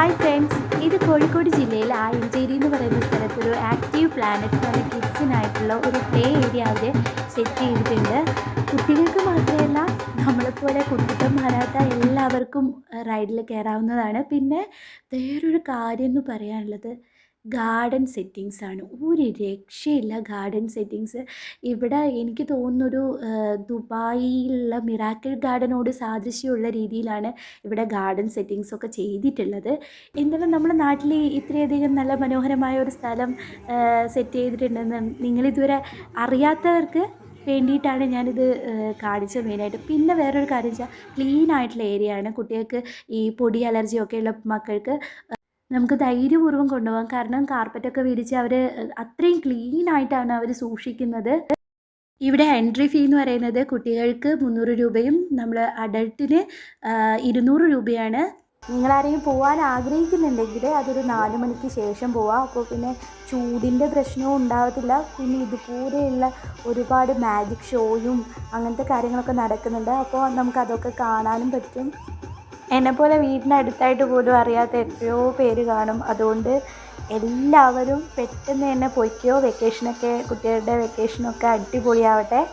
Hi friends ഇത് കോഴിക്കോട് ജില്ലയിൽ ആയഞ്ചേരി എന്ന് പറയുന്ന സ്ഥലത്തൊരു ആക്റ്റീവ് പ്ലാനറ്റ് എന്ന് കിഡ്സിനായിട്ടുള്ള ഒരു പ്ലേ ഏരിയ അവർ സെറ്റ് ചെയ്തിട്ടുണ്ട്. കുട്ടികൾക്ക് മാത്രമല്ല നമ്മളെപ്പോലെ കുട്ടിക്കന്മാരാത്ത എല്ലാവർക്കും റൈഡിൽ കയറാവുന്നതാണ് പിന്നെ വേറൊരു കാര്യം എന്ന് പറയാനുള്ളത് ഗാർഡൻ സെറ്റിങ്സ് ആണ്. ഒരു രക്ഷയില്ല ഗാർഡൻ സെറ്റിങ്സ്. ഇവിടെ എനിക്ക് തോന്നുന്നൊരു ദുബായിലുള്ള മിറാക്കിൾ ഗാർഡനോട് സാദൃശ്യമുള്ള രീതിയിലാണ് ഇവിടെ ഗാർഡൻ സെറ്റിങ്സ് ഒക്കെ ചെയ്തിട്ടുള്ളത്. എന്നാലും നമ്മുടെ നാട്ടിൽ ഇത്രയധികം നല്ല മനോഹരമായ ഒരു സ്ഥലം സെറ്റ് ചെയ്തിട്ടുണ്ടെന്ന് നിങ്ങളിതുവരെ അറിയാത്തവർക്ക് വേണ്ടിയിട്ടാണ് ഞാനിത് കാണിച്ചത് മെയിനായിട്ട്. പിന്നെ വേറൊരു കാര്യം വെച്ചാൽ ക്ലീൻ ആയിട്ടുള്ള ഏരിയ ആണ്. കുട്ടികൾക്ക് ഈ പൊടി അലർജി ഒക്കെ ഉള്ള മക്കൾക്ക് നമുക്ക് ധൈര്യപൂർവം കൊണ്ടുപോകാം. കാരണം കാർപ്പറ്റൊക്കെ വിരിച്ച് അവർ അത്രയും ക്ലീൻ ആയിട്ടാണ് അവർ സൂക്ഷിക്കുന്നത്. ഇവിടെ എൻട്രി ഫീ എന്ന് പറയുന്നത് കുട്ടികൾക്ക് മുന്നൂറ് രൂപയും നമ്മൾ അഡൾട്ടിന് ഇരുന്നൂറ് രൂപയാണ്. നിങ്ങളാരെങ്കിലും പോകാൻ ആഗ്രഹിക്കുന്നുണ്ടെങ്കിൽ അതൊരു നാല് മണിക്ക് ശേഷം പോവാം. അപ്പോൾ പിന്നെ ചൂടിന്റെ പ്രശ്നവും ഉണ്ടാകത്തില്ല പിന്നെ ഇതുപോലെയുള്ള ഒരുപാട് മാജിക് ഷോയും അങ്ങനത്തെ കാര്യങ്ങളൊക്കെ നടക്കുന്നുണ്ട്. അപ്പോൾ നമുക്ക് അതൊക്കെ കാണാനും പറ്റും. എന്നെപ്പോലെ വീടിനടുത്തായിട്ട് പോലും അറിയാത്ത എത്രയോ പേര് കാണും. അതുകൊണ്ട് എല്ലാവരും പെട്ടെന്ന് തന്നെ പൊയ്ക്കോ. വെക്കേഷനൊക്കെ കുട്ടികളുടെ വെക്കേഷനൊക്കെ അടിപൊളിയാവട്ടെ.